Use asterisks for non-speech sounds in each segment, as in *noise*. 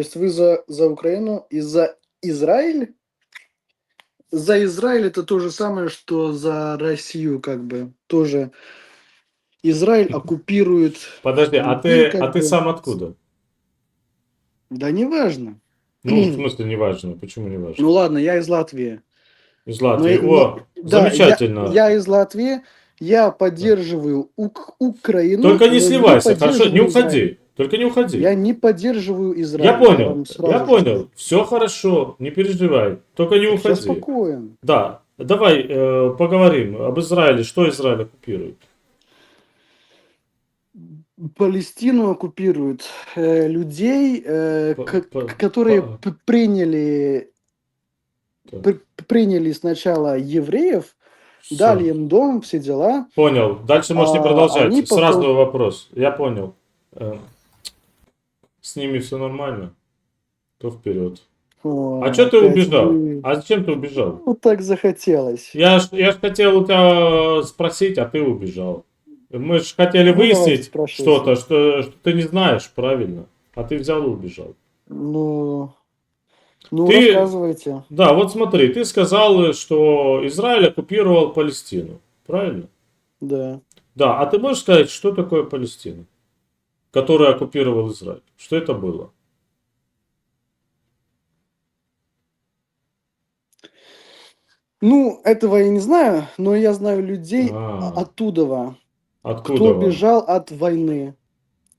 Есть вы за, за Украину и за Израиль? За Израиль это то же самое, что за Россию, как бы. Тоже Израиль *laughs* оккупирует... Подожди, а ты, а ты сам откуда? Да неважно. Ну, в *clears throat* смысле, неважно. Почему неважно? Ну ладно, я из Латвии. Из Но Латвии. я- О, Да, замечательно. Я, я из Латвии, я поддерживаю Ук- Украину. Только не но сливайся, хорошо? Не уходи. Только не уходи. Я не поддерживаю Израиль. Я понял, сразу я скажу. понял. Все хорошо, не переживай. Только не Я уходи. спокоен. Да, давай э, поговорим об Израиле. Что Израиль оккупирует? Палестину оккупируют э, людей, э, По- которые по- приняли, Так. пр- приняли сначала евреев, Всё. дали им дом, все дела. Понял. Дальше можете А, продолжать. они потом- Сразу вопрос. Я понял. Э, С ними все нормально? То вперед. О, А что ты убежал? вы- А зачем ты убежал? Ну, так захотелось. Я ж, я ж хотел у тебя спросить, а ты убежал. Мы же хотели Ну, выяснить что-то, что, что ты не знаешь, правильно. А ты взял и убежал. Ну, ну Ты- рассказывайте. Да, вот смотри, ты сказал, что Израиль оккупировал Палестину. Правильно? Да. Да, а ты можешь сказать, что такое Палестина, которая оккупировал Израиль? Что это было? Ну, этого я не знаю, но я знаю людей А. оттуда, Откуда? кто вам? бежал от войны.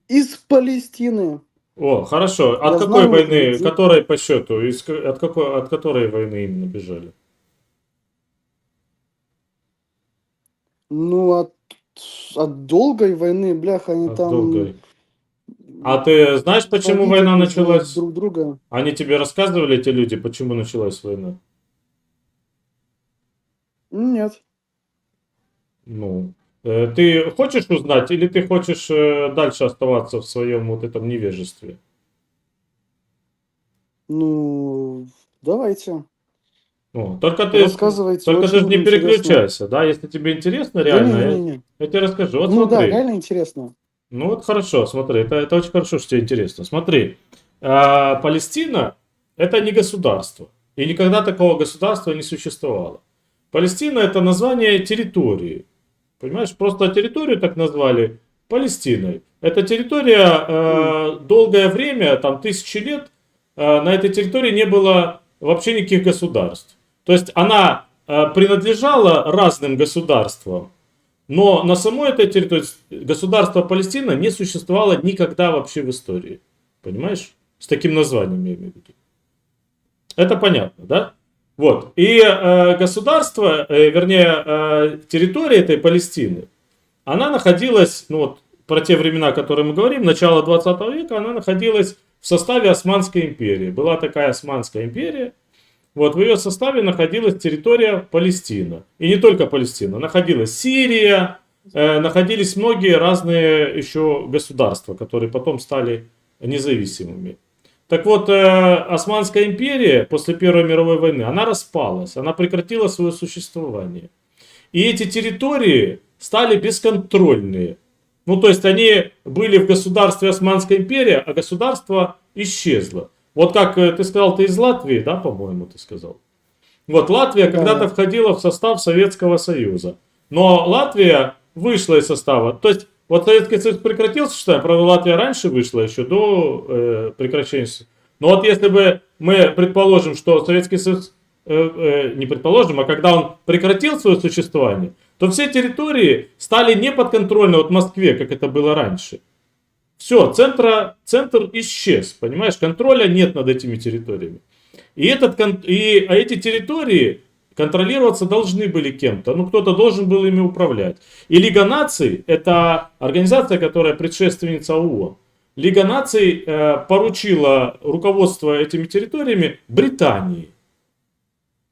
Из Палестины. О, хорошо. От Я какой знаю войны, людей. которой по счету, из, от, какой, от которой войны именно бежали? Ну, от, от долгой войны, бляха, они От там... долгой. А ты знаешь, почему война началась? Друг друга. Они тебе рассказывали, эти люди, почему началась война? Нет. Ну, э, ты хочешь узнать или ты хочешь э, дальше оставаться в своем вот этом невежестве? Ну, давайте. Ну, только ты, Рассказывайте. только ты же не интересно. переключайся, да? Если тебе интересно Да реально, я, не-не-не. я тебе расскажу. Вот Ну да, смотри. реально интересно. Ну вот хорошо, смотри, это, это очень хорошо, что тебе интересно. Смотри, а, Палестина это не государство. И никогда такого государства не существовало. Палестина это название территории. Понимаешь, просто территорию так назвали Палестиной. Эта территория э, долгое время, там тысячи лет, э, на этой территории не было вообще никаких государств. То есть она э, принадлежала разным государствам, но на самой этой территории государство Палестина не существовало никогда вообще в истории. Понимаешь? С таким названием я имею в виду. Это понятно, да? Вот. И э, государство, э, вернее, э, территория этой Палестины, она находилась, ну вот, про те времена, о которых мы говорим, начало 20 века, она находилась в составе Османской империи. Была такая Османская империя, вот в ее составе находилась территория Палестина. И не только Палестина, находилась Сирия, э, находились многие разные еще государства, которые потом стали независимыми. Так вот, э, Османская империя после Первой мировой войны, она распалась, она прекратила свое существование. И эти территории стали бесконтрольные. Ну, то есть они были в государстве Османской империи, а государство исчезло. Вот как э, ты сказал, ты из Латвии, да, по-моему, ты сказал? Вот Латвия Да. когда-то входила в состав Советского Союза. Но Латвия вышла из состава. То есть, вот Советский Союз прекратил существование, правда, Латвия раньше вышла, еще до э, прекращения. Но вот если бы мы предположим, что Советский Союз, э, э, не предположим, а когда он прекратил свое существование, то все территории стали неподконтрольны от Москве, как это было раньше. Все, центра, центр исчез, понимаешь, контроля нет над этими территориями. И, этот, и а эти территории контролироваться должны были кем-то, ну кто-то должен был ими управлять. И Лига наций, это организация, которая предшественница ООН. Лига наций э, поручила руководство этими территориями Британии.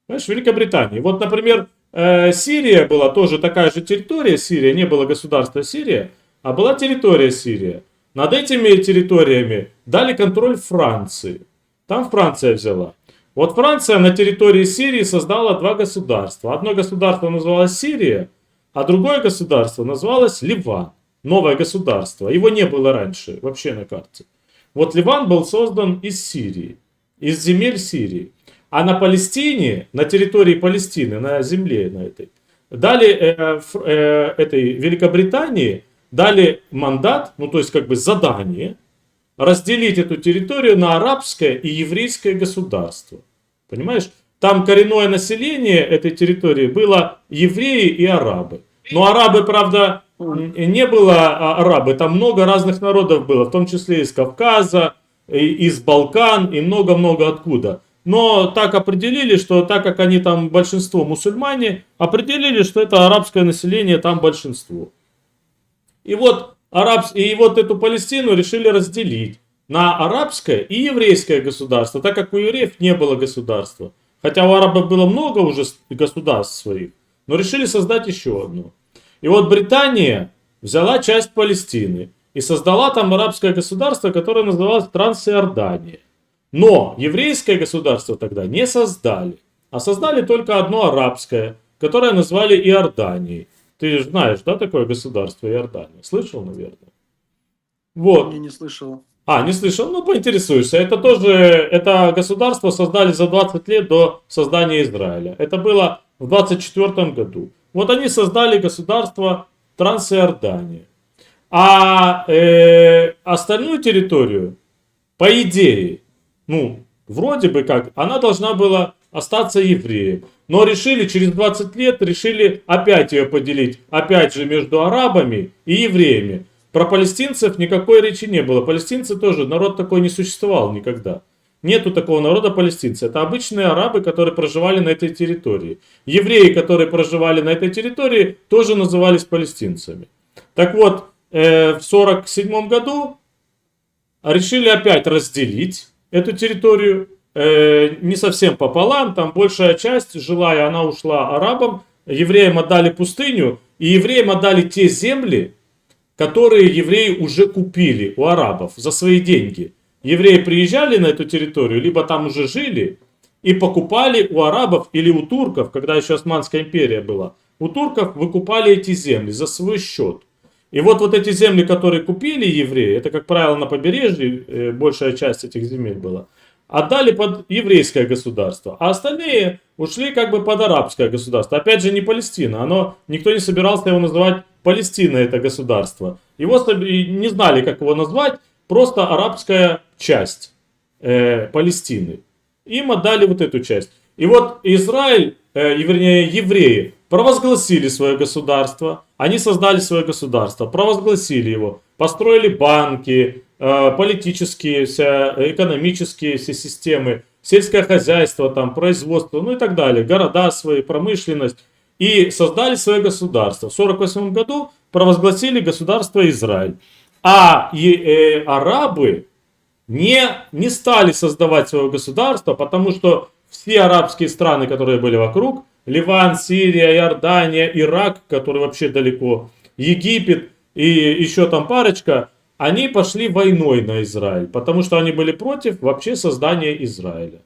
Понимаешь, Великобритании. Вот, например, э, Сирия была тоже такая же территория, Сирия, не было государства Сирия, а была территория Сирия. Над этими территориями дали контроль Франции. Там Франция взяла. Вот Франция на территории Сирии создала два государства. Одно государство называлось Сирия, а другое государство называлось Ливан. Новое государство. Его не было раньше вообще на карте. Вот Ливан был создан из Сирии, из земель Сирии. А на Палестине, на территории Палестины, на земле на этой, дали э, э, этой Великобритании дали мандат, ну то есть как бы задание, разделить эту территорию на арабское и еврейское государство. Понимаешь? Там коренное население этой территории было евреи и арабы. Но арабы, правда, не было а, арабы, там много разных народов было, в том числе из Кавказа, из Балкан и много-много откуда. Но так определили, что так как они там большинство мусульмане, определили, что это арабское население там большинство. И вот, арабс... и вот эту Палестину решили разделить на арабское и еврейское государство, так как у евреев не было государства. Хотя у арабов было много уже государств своих, но решили создать еще одно. И вот Британия взяла часть Палестины и создала там арабское государство, которое называлось Трансиордания. Но еврейское государство тогда не создали, а создали только одно арабское, которое назвали Иорданией. Ты же знаешь, да, такое государство Иордания? Слышал, наверное? Вот. Я не слышал. А, не слышал? Ну, поинтересуешься. Это тоже, это государство создали за 20 лет до создания Израиля. Это было в 24 году. Вот они создали государство Трансиордания. А э, остальную территорию, по идее, ну, вроде бы как, она должна была остаться евреем. Но решили через 20 лет, решили опять ее поделить, опять же, между арабами и евреями. Про палестинцев никакой речи не было. Палестинцы тоже, народ такой не существовал никогда. Нету такого народа палестинцы. Это обычные арабы, которые проживали на этой территории. Евреи, которые проживали на этой территории, тоже назывались палестинцами. Так вот, э, в 1947 году решили опять разделить эту территорию. Э, не совсем пополам, там большая часть жилая, она ушла арабам. Евреям отдали пустыню, и евреям отдали те земли, которые евреи уже купили у арабов за свои деньги. Евреи приезжали на эту территорию, либо там уже жили, и покупали у арабов или у турков, когда еще Османская империя была, у турков выкупали эти земли за свой счет. И вот, вот эти земли, которые купили евреи, это, как правило, на побережье, э, большая часть этих земель была, отдали под еврейское государство, а остальные ушли как бы под арабское государство. Опять же, не Палестина, оно, никто не собирался его называть Палестина, это государство. Его не знали, как его назвать, просто арабская часть э, Палестины. Им отдали вот эту часть. И вот Израиль, э, вернее евреи, провозгласили свое государство. Они создали свое государство, провозгласили его, построили банки, политические, вся, экономические все системы, сельское хозяйство, там, производство, ну и так далее, города свои, промышленность. И создали свое государство. В 1948 году провозгласили государство Израиль. А и, э, арабы не, не стали создавать свое государство, потому что все арабские страны, которые были вокруг, Ливан, Сирия, Иордания, Ирак, который вообще далеко, Египет и еще там парочка, они пошли войной на Израиль, потому что они были против вообще создания Израиля.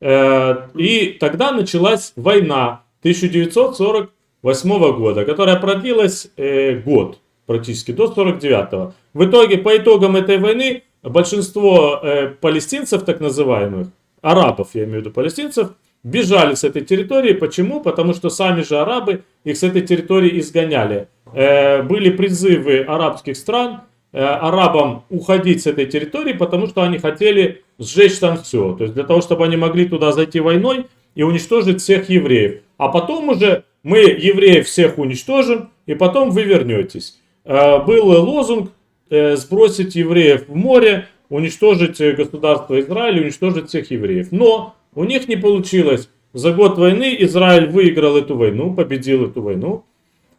Э, И тогда началась война 1948 года, которая продлилась э, год практически до 49 В итоге, по итогам этой войны, большинство э, палестинцев, так называемых, арабов, я имею в виду палестинцев, бежали с этой территории. Почему? Потому что сами же арабы их с этой территории изгоняли. Были призывы арабских стран арабам уходить с этой территории, потому что они хотели сжечь там все. То есть для того, чтобы они могли туда зайти войной и уничтожить всех евреев. А потом уже мы евреев всех уничтожим, и потом вы вернетесь. Э, Был лозунг э, сбросить евреев в море, уничтожить э, государство Израиль, уничтожить всех евреев. Но у них не получилось. За год войны Израиль выиграл эту войну, победил эту войну.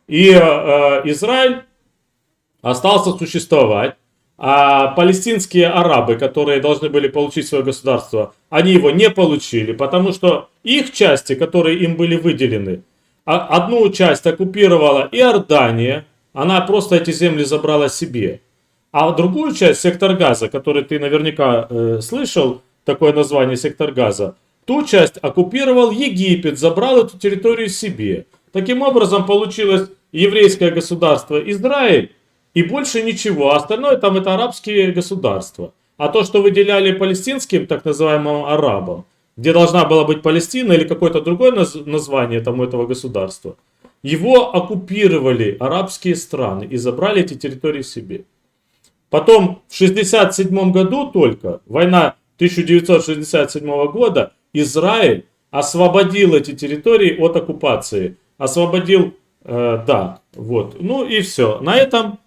И э, э, Израиль остался существовать. А палестинские арабы, которые должны были получить свое государство, они его не получили, потому что их части, которые им были выделены, а- одну часть оккупировала Иордания, она просто эти земли забрала себе. А другую часть, сектор газа, который ты наверняка э, слышал, такое название сектор газа, ту часть оккупировал Египет, забрал эту территорию себе. Таким образом получилось еврейское государство Израиль и больше ничего. А остальное там это арабские государства. А то, что выделяли палестинским, так называемым арабам, где должна была быть Палестина или какое-то другое наз- название тому этого государства, его оккупировали арабские страны и забрали эти территории себе. Потом в 1967 году только, война 1967 года, Израиль освободил эти территории от оккупации. Освободил, э, да, вот. Ну и все. На этом,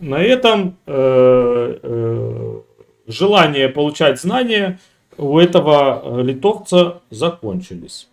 на этом э, э, желание получать знания у этого э, литовца закончились.